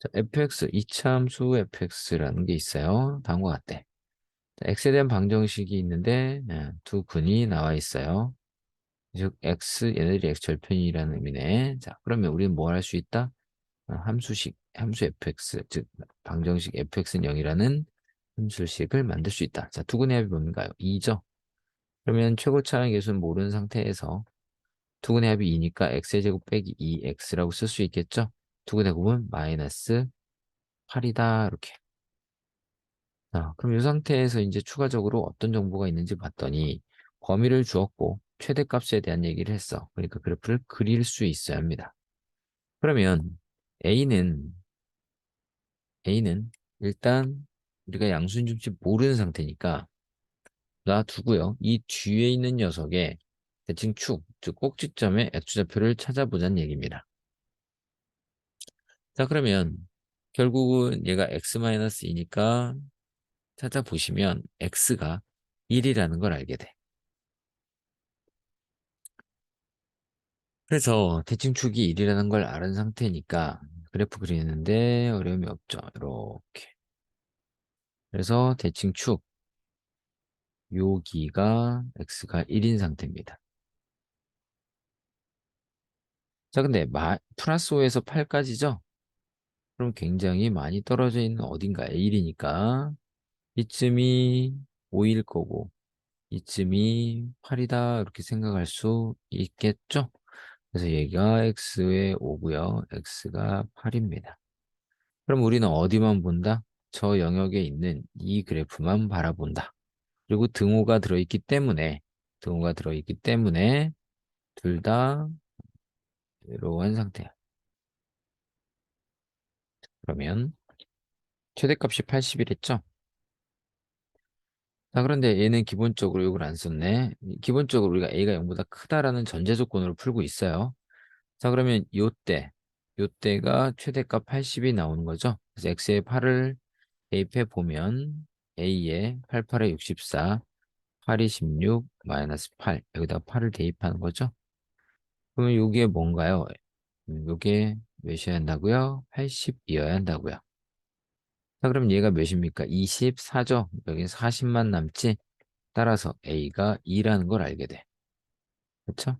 자, fx, 이차함수 fx라는 게 있어요. 다음과 같대. 자, x에 대한 방정식이 있는데 예, 두 근이 나와 있어요. 즉 x 얘네들이 x 절편이라는 의미네. 자, 그러면 우리는 뭐할수 있다? 어, 함수식, 함수 fx, 즉 방정식 fx는 0이라는 함수식을 만들 수 있다. 자, 두 근의 합이 뭔가요? 2죠. 그러면 최고차항 계수는 모르는 상태에서 두 근의 합이 2니까 x의 제곱 빼기 2x라고 쓸 수 있겠죠? 두 근의 곱은 마이너스 8이다 이렇게. 자, 그럼 이 상태에서 이제 추가적으로 어떤 정보가 있는지 봤더니 범위를 주었고 최대값에 대한 얘기를 했어. 그러니까 그래프를 그릴 수 있어야 합니다. 그러면 A는 A는 일단 우리가 양수인줄지 모르는 상태니까 놔두고요. 이 뒤에 있는 녀석의 대칭 축, 즉 꼭지점의 X좌표를 찾아보자는 얘기입니다. 자, 그러면 결국은 얘가 X-2니까 찾아보시면 X가 1이라는 걸 알게 돼. 그래서 대칭 축이 1이라는 걸 아는 상태니까 그래프 그리는데 어려움이 없죠. 이렇게. 그래서 대칭 축 여기가 x가 1인 상태입니다. 자, 근데 마, 플러스 5에서 8까지죠? 그럼 굉장히 많이 떨어져 있는 어딘가에 1이니까 이쯤이 5일 거고 이쯤이 8이다 이렇게 생각할 수 있겠죠? 그래서 얘가 x의 5고요. x가 8입니다. 그럼 우리는 어디만 본다? 저 영역에 있는 이 그래프만 바라본다. 그리고 등호가 들어있기 때문에 등호가 들어있기 때문에 둘다 이러한 상태야. 그러면 최대값이 80이랬죠? 자, 그런데 얘는 기본적으로 이걸 안 썼네. 기본적으로 우리가 a가 0보다 크다라는 전제 조건으로 풀고 있어요. 자, 그러면 요때, 요때가 최대값 80이 나오는 거죠. 그래서 x에 8을 대입해 보면 a에 88에 64, 8이 16, 마이너스 8. 여기다 8을 대입하는 거죠. 그러면 요게 뭔가요? 음, 요게 몇이어야 한다고요? 80이어야 한다고요. 자, 그럼 얘가 몇입니까? 24죠? 여기 40만 남지? 따라서 A가 2라는 걸 알게 돼. 그렇죠?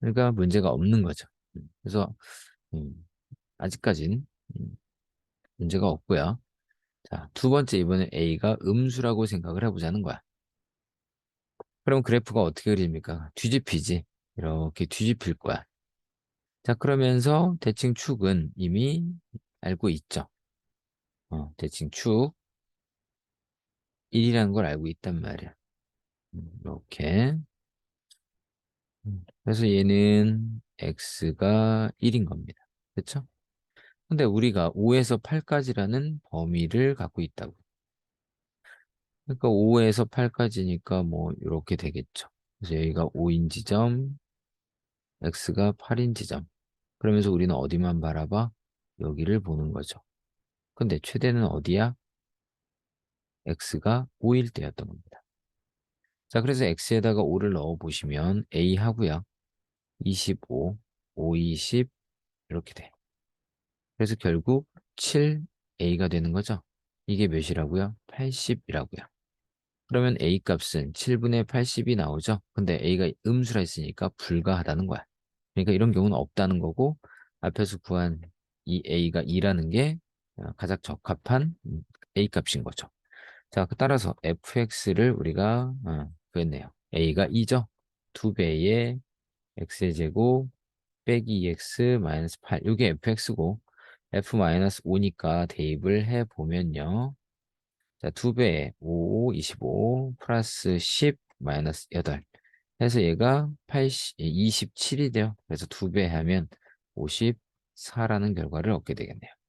그러니까 문제가 없는 거죠. 음, 그래서 음, 아직까진 음, 문제가 없고요. 자, 두 번째 이번에 A가 음수라고 생각을 해보자는 거야. 그럼 그래프가 어떻게 그립니까? 뒤집히지. 이렇게 뒤집힐 거야. 자, 그러면서 대칭 축은 이미 알고 있죠. 어, 대칭 축 1이라는 걸 알고 있단 말이야. 음, 이렇게. 음, 그래서 얘는 x가 1인 겁니다. 그렇죠? 근데 우리가 5에서 8까지라는 범위를 갖고 있다고. 그러니까 5에서 8까지니까 뭐 이렇게 되겠죠. 그래서 여기가 5인 지점, x가 8인 지점. 그러면서 우리는 어디만 바라봐? 여기를 보는 거죠. 근데 최대는 어디야? x가 5일 때였던 겁니다. 자, 그래서 x에다가 5를 넣어 보시면 a 하고요. 25, 5, 20 이렇게 돼. 그래서 결국 7a가 되는 거죠. 이게 몇이라고요? 80이라고요. 그러면 a 값은 7분의 80이 나오죠. 근데 a가 음수라 했으니까 불가하다는 거야. 그러니까 이런 경우는 없다는 거고 앞에서 구한 이 a가 2라는 게 가장 적합한 a 값인 거죠. 자, 따라서 fx를 우리가 어, 구했네요. a가 2죠. 2배의 x의 제곱 빼기 2x 마이너스 8. 이게 fx고 f 마이너스 5니까 대입을 해보면요. 자, 2배 5, 25 플러스 10 마이너스 8 해서 얘가 80, 27이 돼요. 그래서 2배 하면 54라는 결과를 얻게 되겠네요.